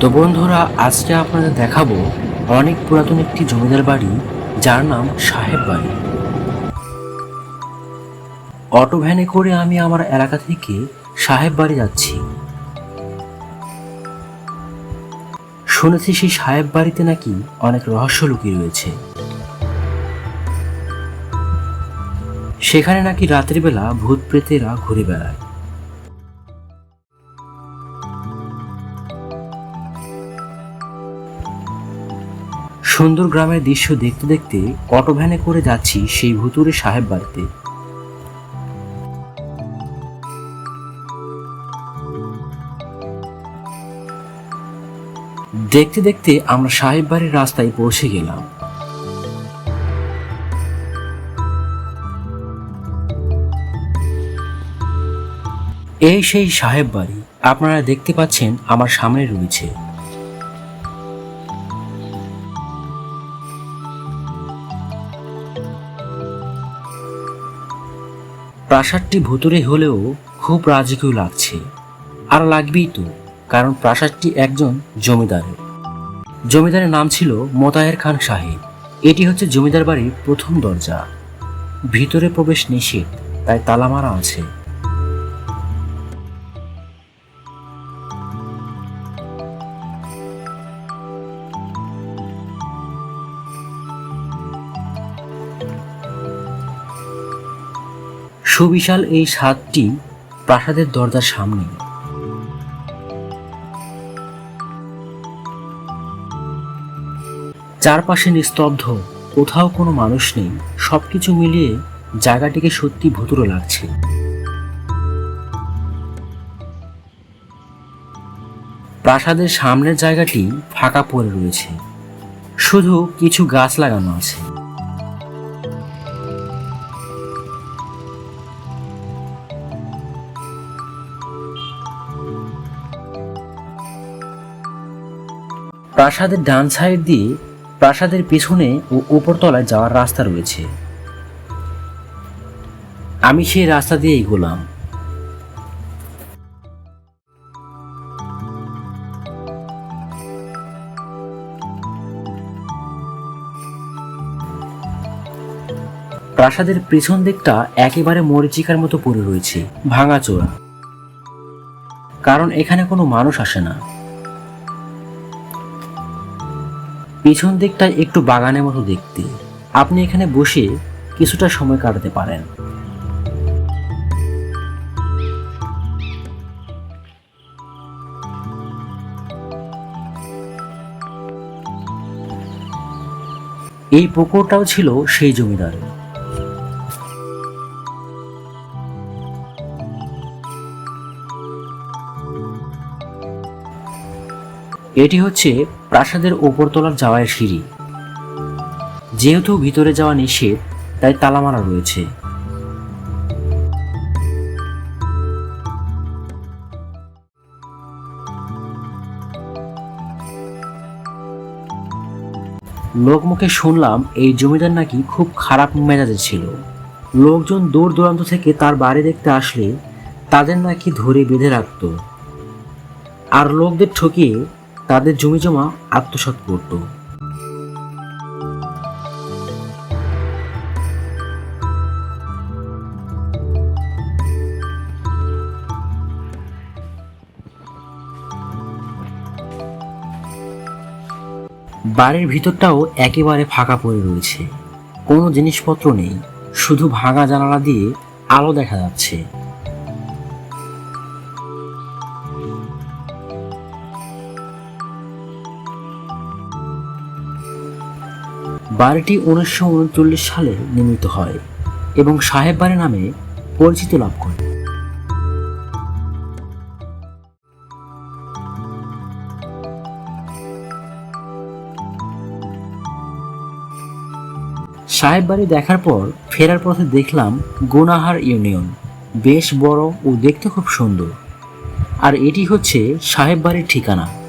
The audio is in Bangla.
তো বন্ধুরা, আজকে আপনাদের দেখাবো অনেক পুরাতন একটি জমিদার বাড়ি, যার নাম সাহেব বাড়ি। অটো ভ্যানে করে আমি আমার এলাকা থেকে সাহেব বাড়ি যাচ্ছি। শুনেছি সেই সাহেব বাড়িতে নাকি অনেক রহস্য লুকিয়ে রয়েছে। সেখানে নাকি রাত্রিবেলা ভূত প্রেতেরা ঘুরে বেড়ায়। সুন্দর গ্রামের দৃশ্য দেখতে দেখতে অটো ভ্যানে করে যাচ্ছি সেই ভুতুরে সাহেব বাড়িতে। দেখতে দেখতে আমরা সাহেব বাড়ির রাস্তায় পৌঁছে গেলাম। এই সেই সাহেব বাড়ি, আপনারা দেখতে পাচ্ছেন আমার সামনে রয়েছে। প্রাসাদটি ভুতুরে হলেও খুব রাজকীয় লাগছে। আর লাগবেই তো, কারণ প্রাসাদটি একজন জমিদারের। জমিদারের নাম ছিল মোতায়ের খান সাহেব। এটি হচ্ছে জমিদার বাড়ির প্রথম দরজা। ভিতরে প্রবেশ নিষেধ, তাই তালা মারা আছে। সুবিশাল এই ছাদটি প্রাসাদের দরজার সামনে। চারপাশে নিস্তব্ধ, কোথাও কোনো মানুষ নেই, সবকিছু মিলিয়ে জায়গাটিকে সত্যি ভুতুরে লাগছে। প্রাসাদের সামনের জায়গাটি ফাঁকা পড়ে রয়েছে। শুধু কিছু গাছ লাগানো আছে। প্রাসাদের ডান সাইড দিয়ে প্রাসাদের পিছনে ও উপরতলায় যাওয়ার রাস্তা রয়েছে। আমি সেই রাস্তা দিয়ে এগোলাম প্রাসাদের পেছন দিকটা একেবারে মরিচিকার মতো পড়ে রয়েছে, ভাঙাচোরা। কারণ এখানে কোনো মানুষ আসে না। পিছন দিকটা একটু বাগানের মতো দেখতে। আপনি এখানে বসে কিছুটা সময় কাটাতে পারেন। এই পুকুরটাও ছিল সেই জমিদার এটি হচ্ছে প্রাসাদের উপরতলার যাওয়ার সিঁড়ি। যেহেতু ভিতরে যাওয়া নিষেধ, তাই তালা মারা রয়েছে। লোকমুখে শুনলাম এই জমিদার নাকি খুব খারাপ মেজাজের ছিল। লোকজন দূর দূরান্ত থেকে তার বাড়ি দেখতে আসলে তাদের নাকি ধরে বেঁধে রাখত। আর লোকদের ঠকিয়ে তাদের জমি জমা আত্মসাৎ করত। বাড়ির ভিতরটাও একেবারে ফাঁকা পড়ে রয়েছে। কোনো জিনিসপত্র নেই, শুধু ভাঙা জানালা দিয়ে আলো দেখা যাচ্ছে। বাড়িটি উনিশশো উনচল্লিশ সালে নির্মিত হয় এবং সাহেব বাড়ি নামে পরিচিত লাভ করে। সাহেব বাড়ি দেখার পর ফেরার পথে দেখলাম গুনাহার ইউনিয়ন। বেশ বড় ও দেখতে খুব সুন্দর। আর এটি হচ্ছে সাহেব বাড়ির ঠিকানা।